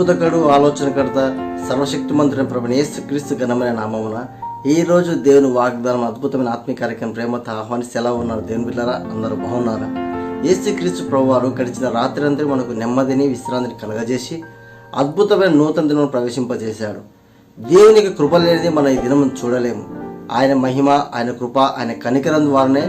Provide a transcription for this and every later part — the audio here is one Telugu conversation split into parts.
అద్భుతకడు ఆలోచనకర్త సర్వశక్తిమంతుని ప్రభుని యేసు క్రీస్తు ఘనమైన నామమున ఈ రోజు దేవుని వాగ్దానం అద్భుతమైన ఆత్మీయ కార్యక్రమం ప్రేమతో ఆహ్వానిస్తే ఎలా ఉన్నారు దేవుని బిడ్డారా అందరూ బాగున్నారా? యేసు క్రీస్తు ప్రభు వారు గడిచిన రాత్రి అంతా మనకు నెమ్మదిని విశ్రాంతిని కలగజేసి అద్భుతమైన నూతన దినం ప్రవేశింపజేశాడు. దేవునికి కృప లేనిది మనం ఈ దినం చూడలేము. ఆయన మహిమ ఆయన కృప ఆయన కనికరం ద్వారానే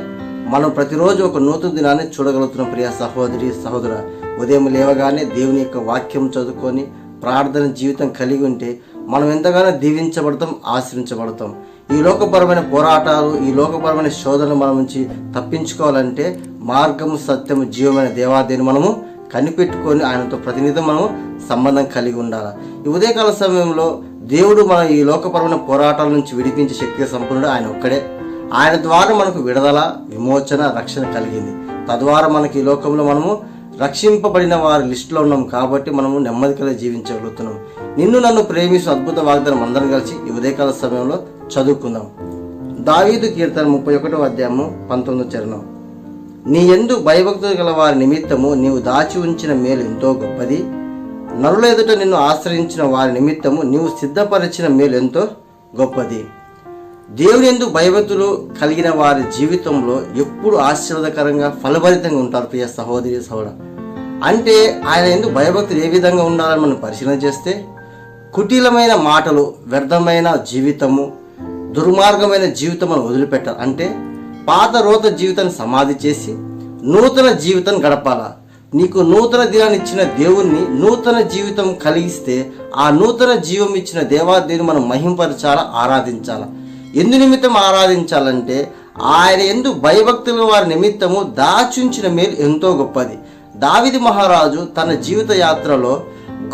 మనం ప్రతిరోజు ఒక నూతన దినాన్ని చూడగలుగుతున్న ప్రియ సహోదరి సహోదర. ఉదయం లేవగానే దేవుని యొక్క వాక్యం చదువుకొని ప్రార్థన జీవితం కలిగి ఉంటే మనం ఎంతగానో దీవించబడతాం ఆశ్రయించబడతాం. ఈ లోకపరమైన పోరాటాలు ఈ లోకపరమైన శోధనలు మన నుంచి తప్పించుకోవాలంటే మార్గము సత్యము జీవమైన దేవాదేని మనము కనిపెట్టుకొని ఆయనతో ప్రతినిధి మనము సంబంధం కలిగి ఉండాలి. ఈ ఉదయకాల సమయంలో దేవుడు మన ఈ లోకపరమైన పోరాటాల నుంచి విడిపించే శక్తి సంపన్నుడు ఆయన ఒక్కడే. ఆయన ద్వారా మనకు విడుదల విమోచన రక్షణ కలిగింది. తద్వారా మనకి ఈ లోకంలో మనము రక్షింపబడిన వారి లిస్టులో ఉన్నాం కాబట్టి మనము నెమ్మదిగా జీవించగలుగుతున్నాం. నిన్ను నన్ను ప్రేమిస్తూ అద్భుత వాగ్దానం అందరం కలిసి ఈ ఉదయకాల సమయంలో చదువుకుందాం. దావీదు కీర్తన ముప్పై ఒకటో అధ్యాయము పంతొమ్మిదో చరణం. నీ ఎందు భయభక్తులు గల వారి నిమిత్తము నీవు దాచి ఉంచిన మేలు ఎంతో గొప్పది. నరుల ఎదుట నిన్ను ఆశ్రయించిన వారి నిమిత్తము నీవు సిద్ధపరిచిన మేలు ఎంతో గొప్పది. దేవుని భయభక్తులు కలిగిన వారి జీవితంలో ఎప్పుడు ఆశీర్వాదకరంగా ఫలభరితంగా ఉంటారు ప్రియ సహోదరి సహోద అంటే ఆయన ఎందు భయభక్తులు ఏ విధంగా ఉండాలని మనం పరిశీలన చేస్తే కుటిలమైన మాటలు వ్యర్థమైన జీవితము దుర్మార్గమైన జీవితం మనం వదిలిపెట్టాలి. అంటే పాత రోత జీవితాన్ని సమాధి చేసి నూతన జీవితం గడపాల? నీకు నూతన దినాన్ని ఇచ్చిన దేవుణ్ణి నూతన జీవితం కలిగిస్తే ఆ నూతన జీవం ఇచ్చిన దేవాదేవిని మనం మహింపరచాలా ఆరాధించాలా? ఎందు నిమిత్తం ఆరాధించాలంటే ఆయన ఎందు భయభక్తులు వారి నిమిత్తము దాచుంచిన మేలు ఎంతో గొప్పది. దావిది మహారాజు తన జీవిత యాత్రలో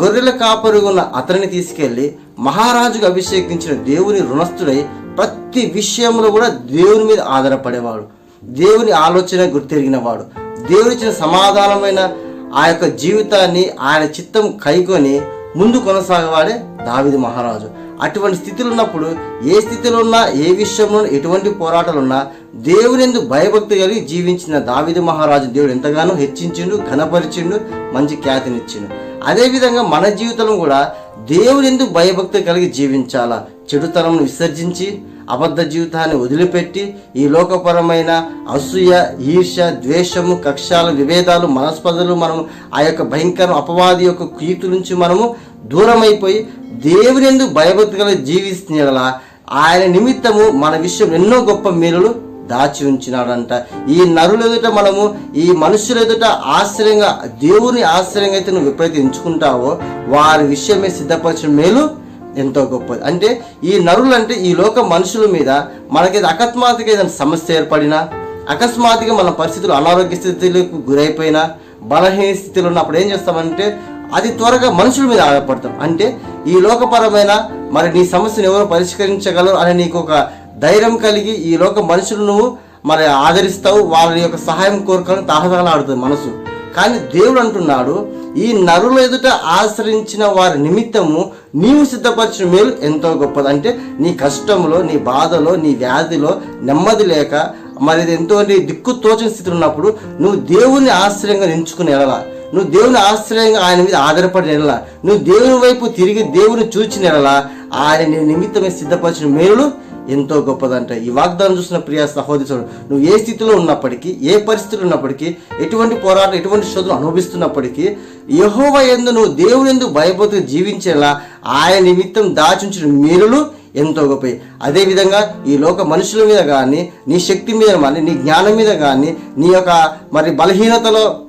గొర్రెల కాపరుగున్న ఉన్న అతనిని తీసుకెళ్ళి మహారాజుకు అభిషేకించిన దేవుని రుణస్థుడై ప్రతి విషయంలో కూడా దేవుని మీద ఆధారపడేవాడు. దేవుని ఆలోచన గుర్తెరిగినవాడు. దేవుడిచ్చిన సమాధానమైన ఆ యొక్క జీవితాన్ని ఆయన చిత్తం కైకొని ముందు కొనసాగవాడే దావిది మహారాజు. అటువంటి స్థితిలో ఉన్నప్పుడు ఏ స్థితిలో ఉన్నా ఏ విషయంలో ఎటువంటి పోరాటాలు ఉన్నా దేవునిందు భయభక్తి కలిగి జీవించిన దావిది మహారాజు దేవుడు ఎంతగానో హెచ్చించిండు ఘనపరిచిండు మంచి ఖ్యాతినిచ్చిండు. అదేవిధంగా మన జీవితంలో కూడా దేవునిందు భయభక్తి కలిగి జీవించాలా? చెడుతనం విసర్జించి అబద్ధ జీవితాన్ని వదిలిపెట్టి ఈ లోకపరమైన అసూయ ఈర్ష ద్వేషము కక్షాలు విభేదాలు మనస్పదలు మనం ఆ యొక్క భయంకర అపవాది యొక్క కీర్తి నుంచి మనము దూరమైపోయి దేవునిందు ఎందు జీవిస్తున్న కలిగి ఆయన నిమిత్తము మన విషయం ఎన్నో గొప్ప మేలులు దాచి ఉంచినాడంట. ఈ నరుల ఎదుట మనము ఈ మనుషుల ఎదుట ఆశ్రయంగా దేవుని ఆశ్రయంగా అయితే నువ్వు ఎప్పుడైతే ఎంచుకుంటావో వారి విషయమే సిద్ధపరచడం మేలు ఎంతో గొప్పది. అంటే ఈ నరులు అంటే ఈ లోక మనుషుల మీద మనకి అకస్మాత్తుగా ఏదైనా సమస్య ఏర్పడినా అకస్మాత్తుగా మన పరిస్థితులు అనారోగ్య స్థితిలకు గురైపోయినా బలహీన స్థితిలో ఉన్నప్పుడు ఏం చేస్తామంటే అది త్వరగా మనుషుల మీద ఆధారపడతాం. అంటే ఈ లోకపరమైన మరి నీ సమస్యను ఎవరు పరిష్కరించగలరు అని నీకు ఒక ధైర్యం కలిగి ఈ లోక మనుషులు నువ్వు మరి ఆదరిస్తావు. వాళ్ళ యొక్క సహాయం కోరుకొని తహతహలాడుతుంది మనసు. కానీ దేవుడు అంటున్నాడు ఈ నరుల ఎదుట ఆశ్రయించిన వారి నిమిత్తము నీవు సిద్ధపరిచిన మేలు ఎంతో గొప్పది. అంటే నీ కష్టంలో నీ బాధలో నీ వ్యాధిలో నెమ్మది లేక మరి ఇది ఎంతో దిక్కు తోచని స్థితిలో ఉన్నప్పుడు నువ్వు దేవుని ఆశ్రయంగా ఎంచుకుని ఎడలా. నువ్వు దేవుని ఆశ్రయంగా ఆయన మీద ఆధారపడి నెలలా. నువ్వు దేవుని వైపు తిరిగి దేవుని చూచి నెలలా. ఆయన నీ నిమిత్తమే సిద్ధపరిచిన మేలు ఎంతో గొప్పదంట. ఈ వాగ్దానం చూసిన ప్రియ సహోదరుడు నువ్వు ఏ స్థితిలో ఉన్నప్పటికీ ఏ పరిస్థితులు ఉన్నప్పటికీ ఎటువంటి పోరాటం ఎటువంటి శోధన అనుభవిస్తున్నప్పటికీ యహోవ ఎందు నువ్వు దేవుని ఎందు భయపడుతూ జీవించేలా ఆయన నిమిత్తం దాచుంచిన మేలులు ఎంతో గొప్పవి. అదేవిధంగా ఈ లోక మనుషుల మీద కానీ నీ శక్తి మీద కానీ నీ జ్ఞానం మీద కానీ నీ యొక్క మరి బలహీనతలో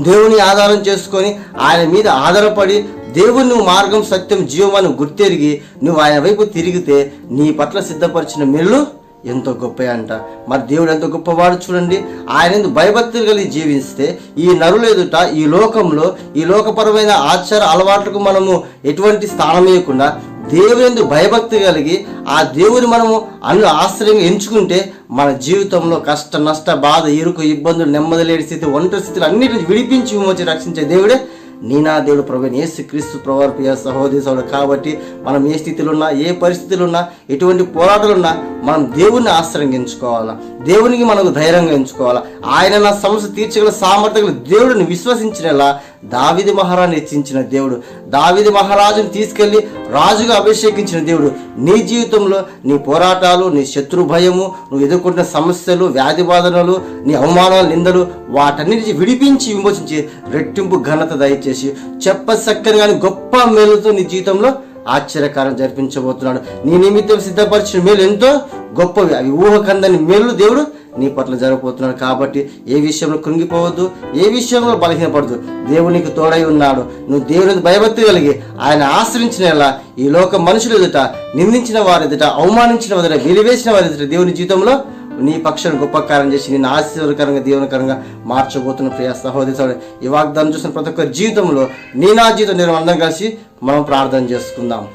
దేవుని ఆధారం చేసుకొని ఆయన మీద ఆధారపడి దేవుని నువ్వు మార్గం సత్యం జీవమాను గుర్తెరిగి నువ్వు ఆయన వైపు తిరిగితే నీ పట్ల సిద్ధపరిచిన మెల్లు ఎంతో గొప్ప అంట మరి దేవుడు ఎంతో గొప్పవాడు చూడండి. ఆయన ఎందుకు భయభక్తులు కలిగి జీవిస్తే ఈ నరులు ఎదుట ఈ లోకంలో ఈ లోకపరమైన ఆచార అలవాట్లకు మనము ఎటువంటి స్థానం ఇవ్వకుండా దేవుని భయభక్తి కలిగి ఆ దేవుని మనము అను ఆశ్రయంగా ఎంచుకుంటే మన జీవితంలో కష్ట నష్ట బాధ ఇరుకు ఇబ్బందులు నెమ్మది లేని స్థితి ఒంటరి స్థితులు అన్నిటిని విడిపించి విమోచి రక్షించే దేవుడే నీనా దేవుడు ప్రభుని ఏసు క్రీస్తు ప్రభు ప్రియ సహోదరి సహోదరు కాబట్టి మనం ఏ స్థితిలో ఉన్నా ఏ పరిస్థితులు ఉన్నా ఎటువంటి పోరాటాలు ఉన్నా మనం దేవుణ్ణి ఆశ్రయించుకోవాలా దేవునికి మనకు ధైర్యంగా ఎంచుకోవాలా. ఆయన నా సమస్య తీర్చగల సామర్థ్యం దేవుడిని విశ్వసించినలా దావిది మహారాజుని హెచ్చించిన దేవుడు. దావిది మహారాజుని తీసుకెళ్ళి రాజుగా అభిషేకించిన దేవుడు. నీ జీవితంలో నీ పోరాటాలు నీ శత్రు భయము నువ్వు ఎదుర్కొంటున్న సమస్యలు వ్యాధి బాధనలు నీ అవమానాలు నిందలు వాటన్నిటి విడిపించి విమోచించి రెట్టింపు ఘనత దయచేసి చెప్పసక్కని కానీ గొప్ప మేలుతో నీ జీవితంలో ఆశ్చర్యకారం జరిపించబోతున్నాడు. నీ నిమిత్తం సిద్ధపరిచిన మేలు ఎంతో? గొప్పవి. అవి ఊహకందని మేలు దేవుడు నీ పట్ల జరగబోతున్నాడు కాబట్టి ఏ విషయంలో కృంగిపోవద్దు ఏ విషయంలో బలహీనపడదు దేవుడు నీకు తోడై ఉన్నాడు. నువ్వు దేవునికి భయభక్తి కలిగి ఆయన ఆశ్రయించిన ఎలా ఈ లోక మనుషులు ఎదుట నిందించిన వారి ఎదుట అవమానించిన వారి ఎదుట వెలివేసిన వారి ఎదుట దేవుని జీవితంలో నీ పక్షాన్ని గొప్ప కార్యం చేసి నేను ఆశీర్వకరంగా దీవనకరంగా మార్చబోతున్న ప్రియ సహోదరి సహోదరి ఈ వాగ్దానం చూసిన ప్రతి ఒక్కరి జీవితంలో నీ నా జీవితం నేను అందరం కలిసి మనం ప్రార్థన చేసుకుందాం.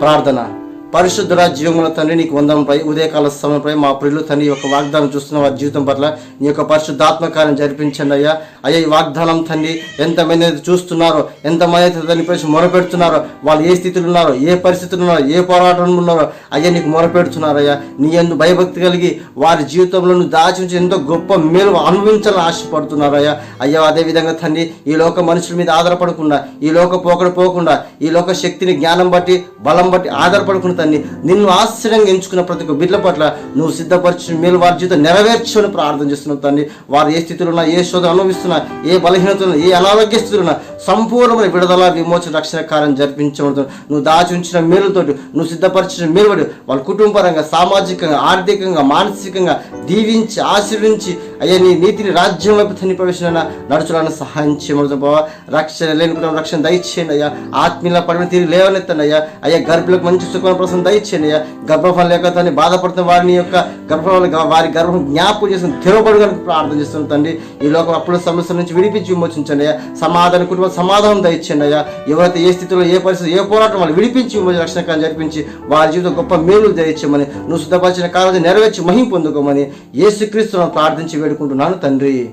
ప్రార్థన. పరిశుద్ధుడ జీవముల తండ్రి నీకు వందనంపై ఉదయకాల సమయంపై మా ప్రియులు తండ్రి యొక్క వాగ్దానం చూస్తున్న వారి జీవితం పట్ల నీ యొక్క పరిశుద్ధాత్మకాన్ని జరిపించండి అయ్యా. అయ్యా ఈ వాగ్దానం తండ్రి ఎంతమంది అయితే చూస్తున్నారో ఎంతమంది అయితే దాని ప్రశ్న మొరపెడుతున్నారో వాళ్ళు ఏ స్థితిలో ఉన్నారో ఏ పరిస్థితులు ఉన్నారో ఏ పోరాటంలో ఉన్నారో అయ్యా నీకు మొరపెడుతున్నారయ్యా నీ ఎందు భయభక్తి కలిగి వారి జీవితంలో దాచి ఉంచి ఎంతో గొప్ప మేలు అనుభవించాలని ఆశపడుతున్నారయ్యా అయ్యా. అదే విధంగా తండ్రి ఈ లోక మనుషుల మీద ఆధారపడకుండా ఈ లోక పోకడ పోకుండా ఈ లోక శక్తిని జ్ఞానం బట్టి బలం బట్టి ఆధారపడకుండా జీవితాన్ని నిన్ను ఆశ్చర్యంగా ఎంచుకున్న ప్రతి ఒక్క బిడ్డల పట్ల నువ్వు సిద్ధపరిచిన మేలు వారి జీవితం నెరవేర్చని ప్రార్థన చేస్తున్నావు తండ్రి. వారు ఏ స్థితిలో ఉన్నా ఏ శోధన అనుభవిస్తున్నా ఏ బలహీనతలు ఏ అనారోగ్య స్థితిలో ఉన్నా సంపూర్ణమైన విడుదల విమోచన రక్షణ కార్యం జరిపించబడుతుంది. నువ్వు దాచి ఉంచిన మేలుతోటి నువ్వు సిద్ధపరిచిన మేలుబడి వాళ్ళ కుటుంబపరంగా సామాజికంగా ఆర్థికంగా మానసికంగా దీవించి ఆశీర్వించి అయ్యా నీ నీతిని రాజ్యం వైపు తన్ని ప్రవేశన నడుచులను సహాయం చేయమని బాబా రక్షణ లేని కుటుంబం రక్షణ దయచేయండి అయ్యా. ఆత్మీయుల పడిన తీరు లేవనెత్తండి అయ్యా. అయ్యా గర్భులకు మంచి సుఖమైన ప్రసన్న దయచేయండి అయ్యా. గర్భఫలం లేక తన్ని బాధపడుతున్న వారిని యొక్క గర్భఫలం వారి గర్భం జ్ఞాపకం చేసిన తెరవబడుగలకు ప్రార్థన చేస్తున్న తండ్రి. ఈ లోకం అప్పుల సమస్యల నుంచి విడిపించి విమోచించండి అయ్యా. సమాధాన కుటుంబ సమాధానం దయచండి అయ్యా. ఎవరైతే ఏ స్థితిలో ఏ పరిస్థితి ఏ పోరాటం వాళ్ళు విడిపించి విమోచన రక్షణకాన్ని జరిపించి వారి జీవితం గొప్ప మేలు దయచేయమని నువ్వు సిద్ధపరిచిన కాలం నెరవేర్చి మహిం పొందుకోమని యేసుక్రీస్తును ప్రార్థించి వేడుకుంటున్నాను తండ్రి.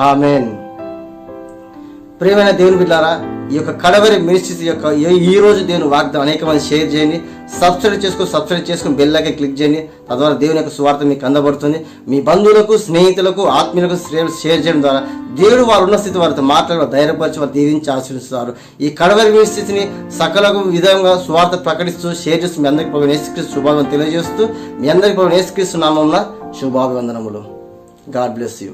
ఆమెన్. ప్రేమైన దేవుని బిడ్డారా ఈ యొక్క కడవరి మినిస్ట్రీస్ యొక్క ఈ- రోజు దేవుని వాగ్దానం అనేక మంది షేర్ చేయండి. సబ్స్క్రైబ్ చేసుకొని సబ్స్క్రైబ్ చేసుకొని బెల్లాకే క్లిక్ చేయండి. తద్వారా దేవుని యొక్క సువార్త మీకు అందబడుతుంది. మీ బంధువులకు స్నేహితులకు ఆత్మీయులకు షేర్ షేర్ చేయడం ద్వారా దేవుడు వారు ఉన్న స్థితి వారితో మాట్లాడి ధైర్యపరిచి వారు దీవించి ఆశీర్వదిస్తారు. ఈ కడవరి మినిస్ట్రీస్ని సకల విధంగా సువార్త ప్రకటిస్తూ షేర్ చేస్తూ మీ అందరికి ప్రభు నేసుక్రీస్తు శుభాభివందనం తెలియజేస్తూ మీ అందరికి ప్రభు నేసుక్రీస్తు నామంలో శుభాభివందనములు. God bless you